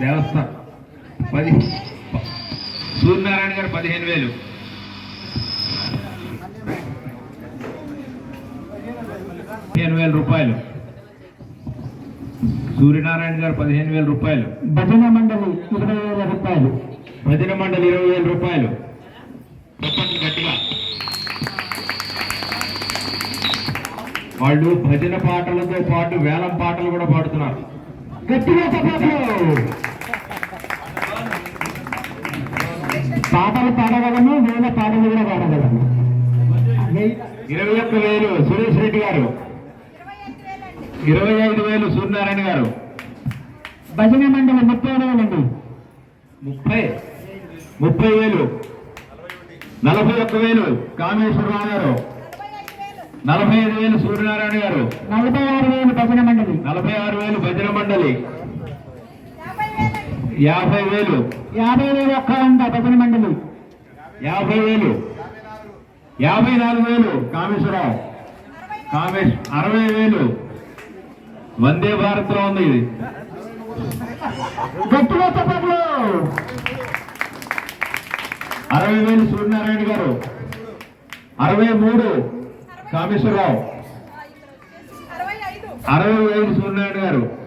దేవస్థానం పది సూర్యనారాయణ గారు పదిహేను వేలు. పదిహేను వేల రూపాయలు. సూర్యనారాయణ గారు పదిహేను వేల రూపాయలు. భజన మండలి ఇరవై వేల రూపాయలు. భజన మండలి ఇరవై వేల రూపాయలు. గట్టిగా. వాళ్ళు భజన పాటలతో పాటు వేలం పాటలు కూడా పాడుతున్నారు. గట్టిగా పాటలు పాడగలను వేల పాటలు కూడా పాడగలను ఇరవై ఒక్క వేలు సురేష్ రెడ్డి గారు. ఇరవై ఐదు వేలు సూర్యనారాయణ గారు. భజన మండలి ముప్పై వేలండి. ముప్పై? ముప్పై వేలు. నలభై ఒక్క వేలు కామేశ్వరరావు గారు. నలభై ఐదు వేలు సూర్యనారాయణ గారు. నలభై ఆరు వేలు భజన మండలి. నలభై ఆరు వేలు భజన మండలి. యాభై వేలు. యాభై వేలు ఒక్క వంద భజన మండలి. యాభై వేలు. యాభై నాలుగు వేలు. కామేశ్వరరావు. కామేశ్ అరవై వేలు. వందే భారత్లో ఉంది ఇది. గట్టిగా చెప్పట్లు అరవై వేలు సూర్యనారాయణ గారు. అరవై మూడు. కామేశ్వరరావు. అరవై ఐదు సూర్యనారాయణ గారు.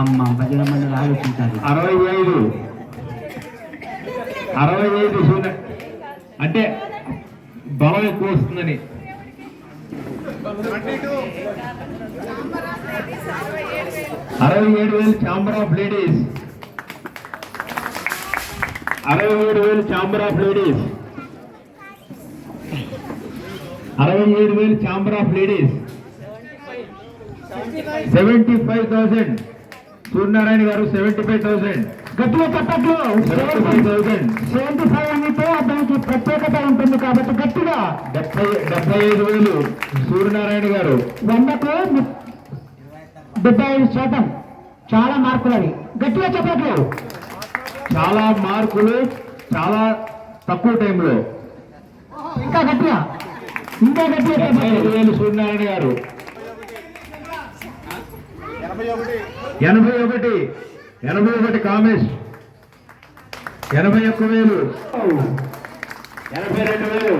అమ్మ భజన మండలి ఆలోచించాలి. అరవై ఐదు అరవై ఐదు సూర్య అంటే బలం ఎక్కువ వస్తుందని. అరవై ఏడు వేలు ఛాంబర్ ఆఫ్ లేడీస్. అరవై ఏడు వేలు ఛాంబర్ ఆఫ్ లేడీస్. అరవై ఏడు వేలు chamber of ladies. Seventy five thousand Suryanarayana గారు సెవెంటీ ఫైవ్ థౌసండ్ గట్టిగా చెప్పట్లు సెవెంటీ ఫైవ్ దానికి ప్రత్యేకత ఉంటుంది కాబట్టి గట్టిగా. డెబ్బై డెబ్బై ఐదు వేలు సూర్యనారాయణ గారు. వందకు డెబ్బై ఐదు శాతం. చాలా మార్కులు అవి. గట్టిగా చెప్పట్లు చాలా మార్కులు చాలా తక్కువ టైంలో. ఇంకా గట్టిగా. ఇంకా గట్టిగా డెబ్బై ఐదు వేలు సూర్యనారాయణ గారు. ఎనభై ఒకటి. ఎనభై ఒకటి. కామేష్. ఎనభై ఒక్క వేలు. ఎనభై రెండు వేలు.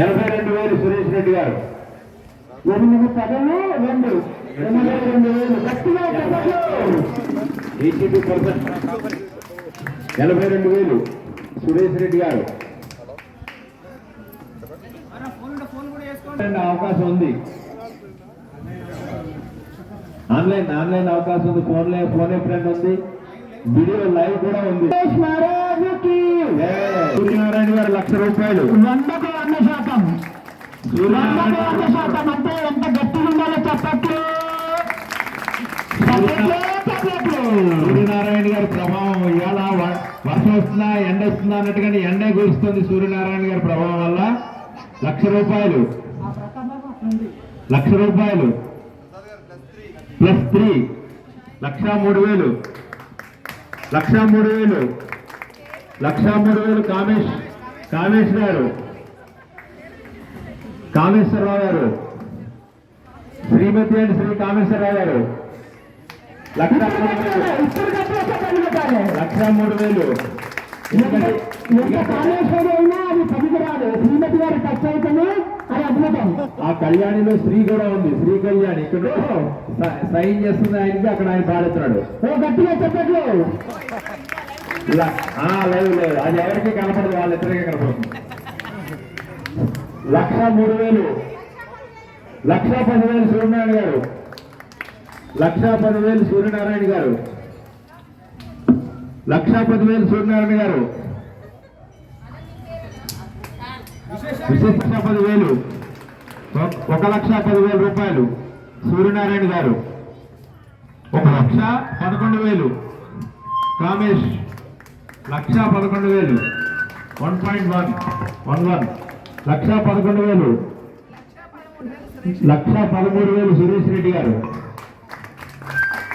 ఎనభై రెండు వేలు సురేష్ రెడ్డి గారు. ఎనిమిది పదలు రెండు. ఎనభై రెండు వేలు. గట్టిగా పర్సెంట్ ఎనభై రెండు వేలు సురేష్ రెడ్డి గారు. అవకాశం ఉంది. ఆన్లైన్ ఆన్లైన్ అవకాశం ఉంది. ఫోన్ లే ఫోన్ ఫ్రెండ్ ఉంది. వీడియో లైవ్ కూడా ఉంది. సూర్యనారాయణ గారు లక్ష రూపాయలు. వందకు వంద శాతం. వందకు వంద సూర్యనారాయణ శాతం. అంటే ఎంత గట్టిగా ఉండాలో చెప్పట్లు సూర్యనారాయణ గారి ప్రభావం ఇవాళ వర్షం వస్తుందా ఎండ వస్తుందా అన్నట్టుగానే ఎండే కురుస్తుంది సూర్యనారాయణ గారి ప్రభావం వల్ల. లక్ష రూపాయలు. లక్ష రూపాయలు. Plus three. లక్ష మూడు వేలు. లక్ష మూడు వేలు. లక్ష మూడు వేలు కామేష్. కామేష్ గారు. కామేశ్వరరావు గారు. శ్రీమతి అండ్ శ్రీ కామేశ్వరరావు గారు. లక్ష. లక్ష మూడు వేలు. ఆ కళ్యాణిలో శ్రీ కూడా ఉంది. శ్రీ కళ్యాణి. ఇక్కడ సైన్ చేస్తుంది ఆయనకి అక్కడ ఆయన పాడుతున్నాడు ఓ గట్టిగా చెప్పట్లు. ఆ, లేదు లేదు. అది ఎవరికి కనపడదు వాళ్ళిద్దరికీ కనపడుతుంది లక్ష మూడు వేలు. లక్ష పదివేలు సూర్యనారాయణ గారు. లక్ష పదివేలు సూర్యనారాయణ గారు. లక్ష పదివేలు సూర్యనారాయణ గారు. విశేష పదివేలు ఒక- ఒక లక్ష పదివేల రూపాయలు. సూర్యనారాయణ గారు. ఒక లక్ష పదకొండు వేలు. కామేష్ లక్ష పదకొండు వేలు. One point one one one. లక్ష పదకొండు వేలు. లక్ష పదమూడు వేలు సురేష్ రెడ్డి గారు.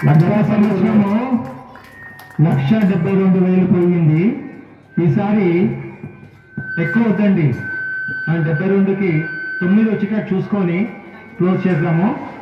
లక్ష సంవత్సరము లక్ష డెబ్బై రెండు వేలు పోయింది. ఈసారి ఎక్కువ వద్దండి. మన డెబ్బై రెండుకి తొమ్మిది వచ్చేటట్టు చూసుకొని క్లోజ్ చేద్దాము.